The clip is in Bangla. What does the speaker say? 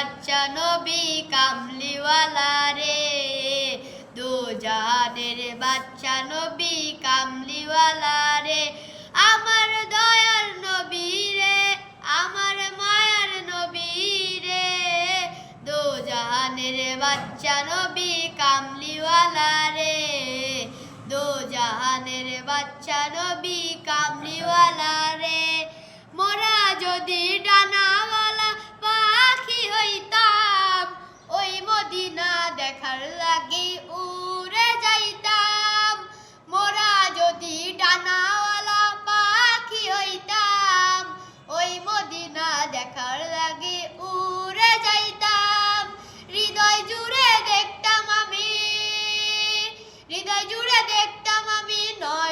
বাচ্চা নবী কামলিওয়ালা রে। দু জাহানের বাচ্চা নবী কামলিওয়ালা রে। আমার দয়ার নবী রে, আমার মায়ার নবী রে। দু জাহানের বাচ্চা নবী কামলিওয়ালা রে। দু জাহানের বাচ্চা নবী কাম ডানার লাগি উড়ে যাইতাম। মোরা যদি ডানাওয়ালা পাখি হইতাম, ওই মদিনা দেখার লাগি উড়ে যাইতাম। হৃদয় জুড়ে দেখতাম আমি, হৃদয় জুড়ে দেখতাম আমি, নয়